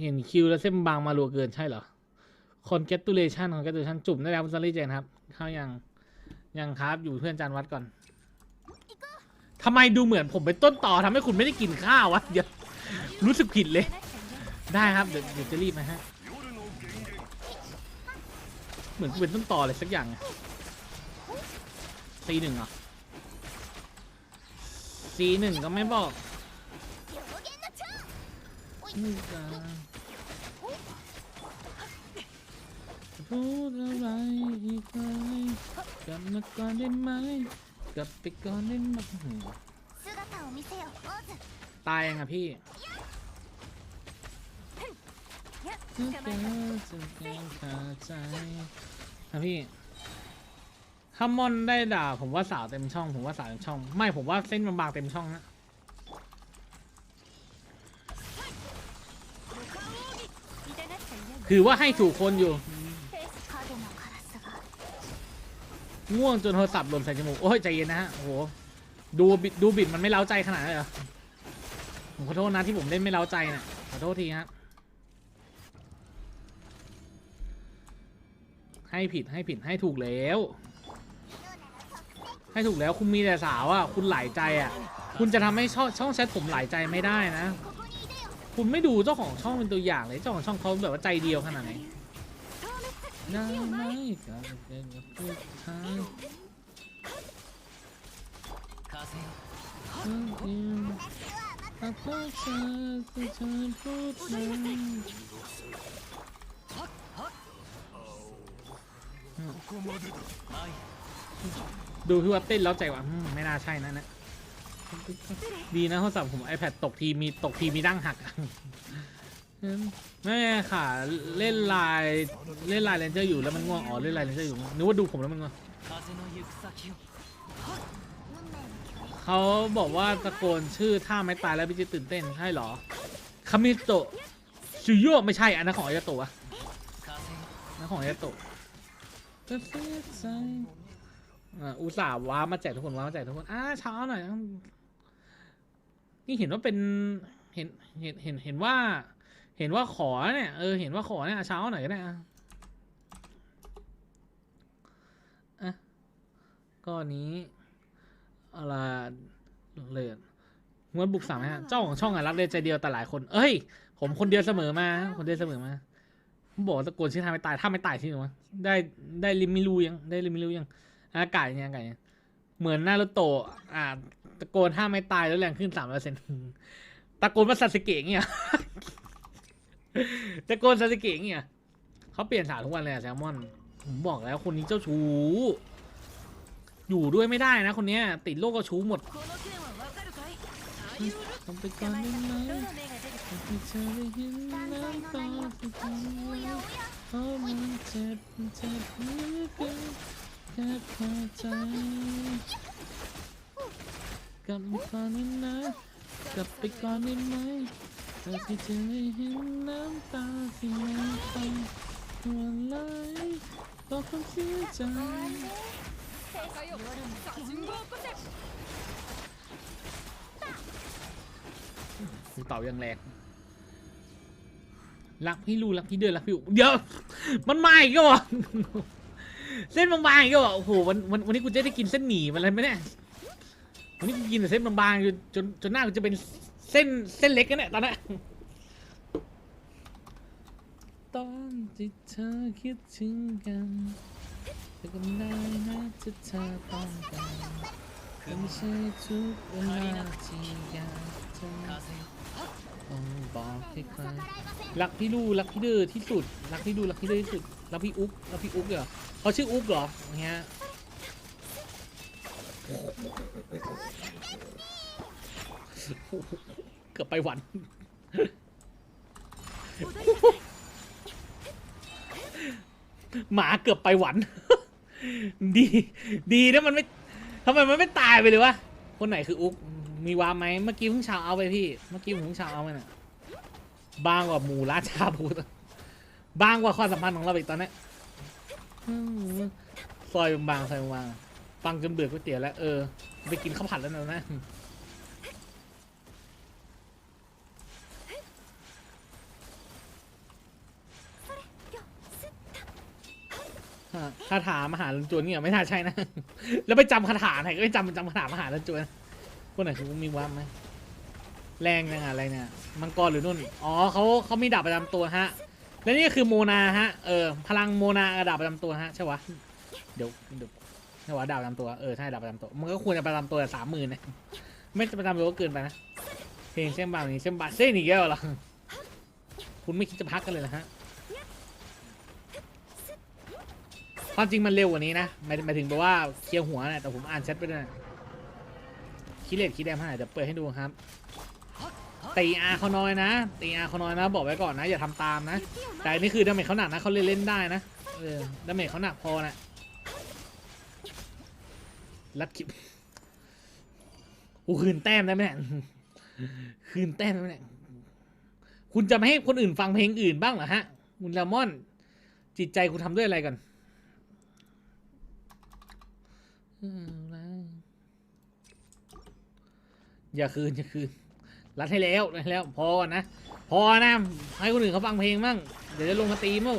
เห็นคิวแล้วเส้นบางมารัวเกินใช่เหรอคนเกตูเลชันของเกตูเลชันจุ่มได้แล้วคุณซารี่เจนครับ เข้ายังยังครับอยู่เพื่อนจานวัดก่อนทำไมดูเหมือนผมเป็นต้นต่อทำให้คุณไม่ได้กินข้าววะเดี๋ยวรู้สึกผิดเลย ได้ครับเดี๋ยวเดี๋ยวจะรีบมาฮะ เหมือนกูเป็นต้นต่ออะไรสักอย่างอะซีหนึ่งเหรอซีหนึ่งก็ไม่บอก นี่จะพูดอะไรอีกไหมกลับมาก่อนได้ไหมกลับไปก่อนได้ไหมตายยังอะพี่จาเกิจะแก้ใจครับพี่ถ้ามอนได้ด่าผมว่าสาวเต็มช่อง ผมว่าสาวเต็มช่อง ไม่ผมว่าเส้นบางๆเต็มช่องนะ ถือว่าให้ถูกคนอยู่ ง่วงจนโทรศัพท์หล่นใส่จมูก โอ้ยใจเย็นนะฮะ โอ้หดูบิดดูบิดมันไม่เล้าใจขนาดเลยเหรอผมขอโทษนะที่ผมเล่นไม่เล้าใจนะขอโทษทีครับให้ผิดให้ผิดให้ถูกแล้ว ให้ถูกแล้วคุณมีแต่สาวอะ คุณหลายใจอะ คุณจะทำให้ช่องช่องแชทผมหลายใจไม่ได้นะ คุณไม่ดูเจ้าของช่องเป็นตัวอย่างเลย เจ้าของช่องเขาแบบว่าใจเดียวขนาดไหนได้ไหมกับเป็นกับผู้ชายถ้าพบเธอจะเธอพูดมาดูพี่ว่าเต้นแล้วใจว่าอืมไม่น่าใช่นะเนะ ดีนะโทรศัพท์ผม iPad ตกทีมีตกทีมีดั้งหักไม่ค่ะ เล่นลายเล่นลายเลนเจอร์อยู่แล้วมันง่วงอ๋อเล่นลายเลนเจอร์อยู่นึกว่าดูผมแล้วมันง่วงเขาบอกว่าตะโกนชื่อท่าไม่ตายแล้วพี่จะตื่นเต้นใช่หรอคามิโตะชูโยไม่ใช่อันนั้นของอายาโตะอันนั้นของอายาโตะอุตส่าห์ว้ามาแจกทุกคนว้ามาแจกทุกคนอ้าเช้าหน่อย นี่เห็นว่าเป็นเห็นเห็นเห็นเห็นว่า เห็นว่าขอเนี่ยเออเห็นว่าขอเนี่ยเช้าหน่อยก็ได้อะอะก็นี้อะไรเลยงวดบุกสามฮะเจ้าของช่องอะรักเดียวใจเดียวแต่หลายคน เอ้ย ผมคนเดียวเสมอมา คนเดียวเสมอมาผมบอกตะโกนชื่อทาไม่ตายถ้าไม่ตายที่ไหนวะได้ได้ลิมิลูยังได้ลิมิลูยังอากาศยังอากาศยัง เหมือนนารุโตะตะโกนห้าไม่ตายแล้วแรงขึ้นสามเปอร์เซ็นต์ตะโกนว่าซาสึเกะเงี้ยตะโกนซาสึเกะเงี้ยเขาเปลี่ยนสาวทุกวันเลยอะแซลมอน ผมบอกแล้วคนนี้เจ้าชู้ อยู่ด้วยไม่ได้นะคนนี้ติดโรคก็ชู้หมดทำไปก่อนได้ไหมที่เธอเห็นน้ำตาที่ทำไว้เพราะมันเจ็บเจ็บเหลือเกิน ค่พอใจกลับมาก่อนนนะกลับไปก่อนได้ไหมแต่ที่จะไม่เห็นน้ำตาที่มันต้องหัวไหลต่อความเสียใจคุณเต่ายังแรงรักพี่ลูรักพี่เดือนรักพี่อุเดี๋ยว มันมาอีกแล้ว เส้นบางๆอีกก็วะโอ้โหวันวันวันนี้กูจะได้กินเส้นหมี่มันอะไรไหมเนี่ยวันนี้กูกินแต่เส้นบางๆจนจนจนหน้ากูจะเป็นเส้นเส้นเล็กกันเนี่ยตอนนี้ตอนที่เธอคิดถึงกันเธอก็ได้นะที่เธอต้องการแต่ไม่ใช่ทุกเวลาที่อยากเจอ บอกใครัรักพี่ลูรักพี่ดื้อที่สุด รักพี่ดูรักพี่ดื้อที่สุด รักพี่อุ๊กรักพี่อุ๊กเหรอเขาชื่ออุ๊กเหรอเงี้ยเกือบไปหวันหมาเกือบไปหวัน ดี ดีนะมันไม่ทำไมมันไม่ตายไปเลยวะ คนไหนคืออุ๊ก มีวาร์ไหมเมื่อกี้เพิ่งชาวเอาไปพี่ เมื่อกี้ผมเพิ่งชาวเอาไปน่ะบางกว่าหมู่ราชาพูดบางกว่าความสัมพันธ์ของเราอีกตอนนี้ซอยบางซอยบางๆฟังจนเบื่อก๋วยเตี๋ยวแล้ว เออ ไปกินข้าวผัดแล้วนะคาถามหาลันจวนเนี่ยไม่น่าใช่นะ แล้วไปจำคาถาไหนก็ไปจำจำคาถามหาลันจวน พวกไหนคือมีวับไหมแรงยังไงอะไรเนี่ยมังกรหรือนุ่น อ๋อเขาเขามีดาบประจำตัวฮะ และนี่คือโมนาฮะ เออ พลังโมนากับดาบประจำตัวฮะใช่วะ เดี๋ยวเดี๋ยวใช่วะดาบประจำตัว เออใช่ดาบประจำตัว มันก็ควรจะประจำตัวสามหมื่นนะ ไม่ประจำตัวก็เกินไปนะ เพลงเส้นบางนี้เส้นบาเส้นอีกแล้วเหรอ คุณไม่คิดจะพักกันเลยเหรอฮะ ความจริงมันเร็วกว่านี้นะหมายถึงแบบว่าเคลียร์หัวนะแต่ผมอ่านแชทไปด้วย คิเลตคิดแดมเท่าไหร่เดาเปิดให้ดูครับ ตีอาเขาน้อยนะ ตีอาเขาน้อยนะ บอกไว้ก่อนนะ อย่าทำตามนะ แต่นี่คือดาเมจเขาหนักนะเขาเล่นเล่นได้นะ เออ ดาเมจเขาหนักพอนะรัดคลิปกูคืนแต้มได้ไหมเนี่ยคืนแต้มได้ไหมเนี่ยคุณจะไม่ให้คนอื่นฟังเพลงอื่นบ้างเหรอฮะ คุณลามอน จิตใจคุณทำด้วยอะไรกัน อ อย่าคืนอย่าคืนรัดให้แล้วรัดให้แล้ว พอนะ พอนะ ให้คนอื่นเขาฟังเพลงมั่งเดี๋ยวจะลงมาตีมั่ง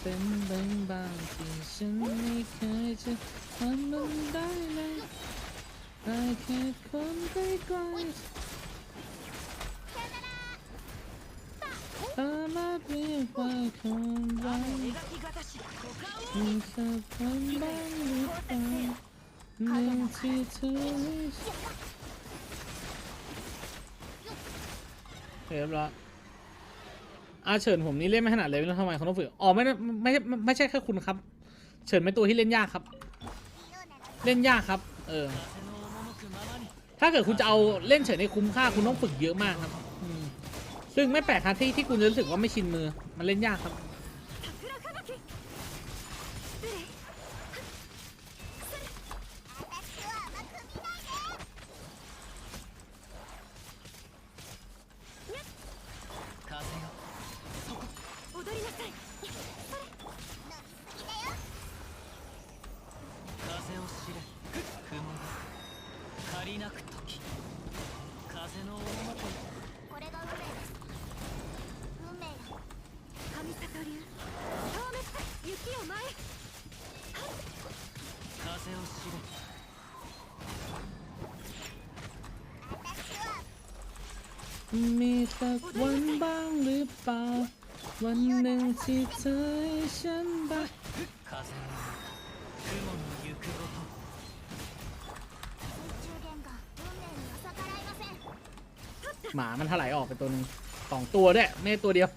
เป็นบางบางที่ฉันไม่เคยจะทำมันได้เลยได้แค่คนใกล้ๆสามารถเรียกว่าคนรักมีสักคนบ้างหรือเปล่า เรียบร้อยอาเฉินผมนี่เล่นไม่ถนัดเลยแล้วทำไมเขาต้องฝึก อ๋อไม่ไม่ไม่ใช่แค่คุณครับ เฉินเม่ตัวที่เล่นยากครับ เล่นยากครับ เออ ถ้าเกิดคุณจะเอาเล่นเฉินในคุ้มค่าคุณต้องฝึกเยอะมากครับ ซึ่งไม่แปลกครับที่ที่คุณจะรู้สึกว่าไม่ชินมือ มันเล่นยากครับ 風を知れ มีสักวันบ้างหรือเปล่า วันหนึ่งที่เธอให้ฉันบ้าง 風の雲の行くごと水中弦が運命には逆らいません หมามันถลายออกไปตัวหนึงสองตัวด้วยไม่ใช่ตัวเดียว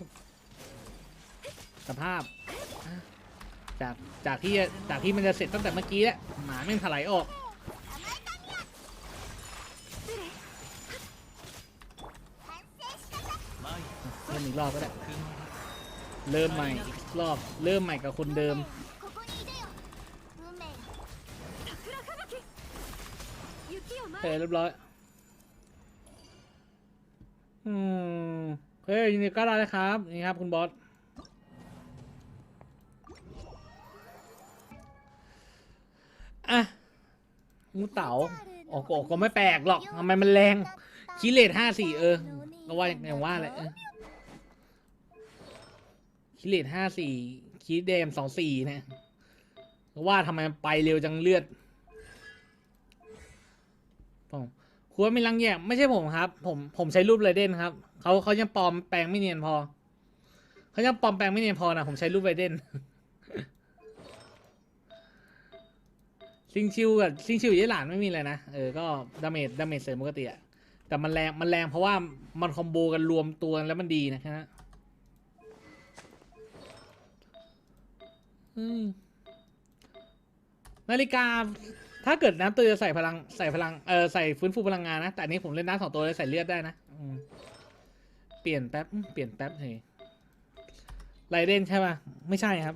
สภาพ จาก จากที่จากที่มันจะเสร็จตั้งแต่เมื่อกี้แล้วหมาไม่ถลายออก เริ่มอีกรอบก็ได้ เริ่มใหม่อีกรอบ เริ่มใหม่กับคนเดิมเออเรียบร้อยอืมเฮ้ยยินดีก็ได้ครับ นี่ครับคุณบอส อะงูเต๋าออกก็ก็ไม่แปลกหรอกทำไมมันแรงคิเลตห้าสี่เออก็ว่าอย่างว่าแหละเออคิเลตห้าสี่คีเดมสองสี่เนี่ยก็ว่าทำไมมันไปเร็วจังเลือดผมคุณว่ามีรังแยกไม่ใช่ผมครับ ผมผมใช้รูปไรเดนครับเขาเขายังปลอมแปลงไม่เนียนพอเขายังปลอมแปลงไม่เนียนพอนะผมใช้รูปไรเดน ซิงชิวกับซิงชิวยี่หลานไม่มีเลยนะ เออ ก็ดาเมจดาเมจเสริมปกติอะแต่มันแรงมันแรงเพราะว่ามันคอมโบกันรวมตัวแล้วมันดีนะฮะนาฬิกา ถ้าเกิดน้ำเตือใส่พลังใส่พลังเออใส่ฟื้นฟูพลังงานนะ แต่อันนี้ผมเล่นน้ำสองตัวเลยใส่เลือดได้นะเปลี่ยนแป๊บเปลี่ยนแป๊บเฮ้ยไรเดนใช่ป่ะ ไม่ใช่ครับ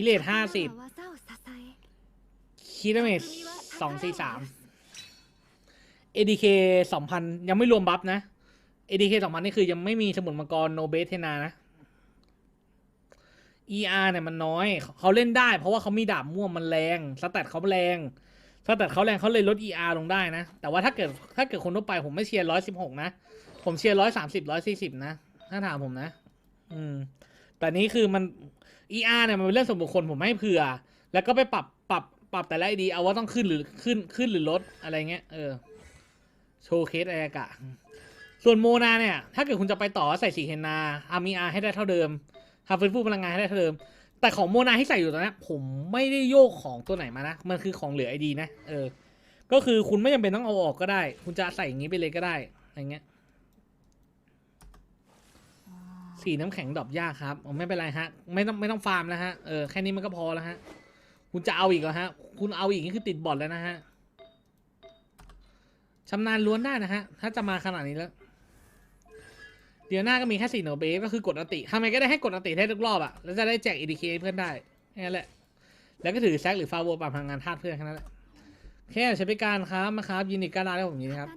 คิเลตห้าสิบคิดเมสสองสี่สามเอดีเคสองพันยังไม่รวมบัฟนะเอดีเคสองพันนี่คือยังไม่มีสมุนมังกรโนเบสเทนานะเออาร์เนี่ยมันน้อย เขาเล่นได้ เพราะว่าเขามีดาบม่วงมันแรงสแตทเขาแรงสแตทเขาแรงเขาเลยลดเออาร์ลงได้นะ แต่ว่าถ้าเกิดถ้าเกิดคนทั่วไปผมไม่เชียร์ร้อยสิบหกนะ ผมเชียร์ร้อยสามสิบร้อยสี่สิบนะ ถ้าถามผมนะ อืม แต่นี้คือมัน ER เนี่ยมันเป็นเรื่องส่วนบุคคลผมให้เผื่อ แล้วก็ไปปรับปรับปรับแต่ละไอดีเอาว่าต้องขึ้นหรือขึ้นขึ้นหรือลดอะไรเงี้ยเออโชว์เคสอะไรกะ ส่วนโมนาเนี่ย ถ้าเกิดคุณจะไปต่อใส่สีเฮนนาอามีอาให้ได้เท่าเดิมทำฟื้นฟูพลังงานให้ได้เท่าเดิม แต่ของโมนาที่ใส่อยู่ตอนนี้ผมไม่ได้โยกของตัวไหนมานะ มันคือของเหลือไอดีนะเออ ก็คือคุณไม่จำเป็นต้องเอาออกก็ได้ คุณจะใส่อย่างนี้ไปเลยก็ได้อะไรเงี้ย สีน้ำแข็งดรอปยากครับอ๋อไม่เป็นไรฮะ ไม่ต้องไม่ต้องฟาร์มแล้วฮะ เออแค่นี้มันก็พอแล้วฮะ คุณจะเอาอีกเหรอฮะ คุณเอาอีกนี่คือติดบอทแล้วนะฮะชำนาญล้วนได้นะฮะ ถ้าจะมาขนาดนี้แล้ว เดี๋ยวหน้าก็มีแค่สี่โนเบฟก็คือกดอัติทำไมก็ได้ให้กดอัติได้ทุกรอบอะแล้วจะได้แจก EDK ให้เพื่อนได้แค่นั้นแหละ แล้วก็ถือแซกหรือฟาโวปรับพลังงานธาตุเพื่อนแค่นั้นแหละแค่ใช้บริการครับมาครับยินดีการร้านให้ผมยินดีครับ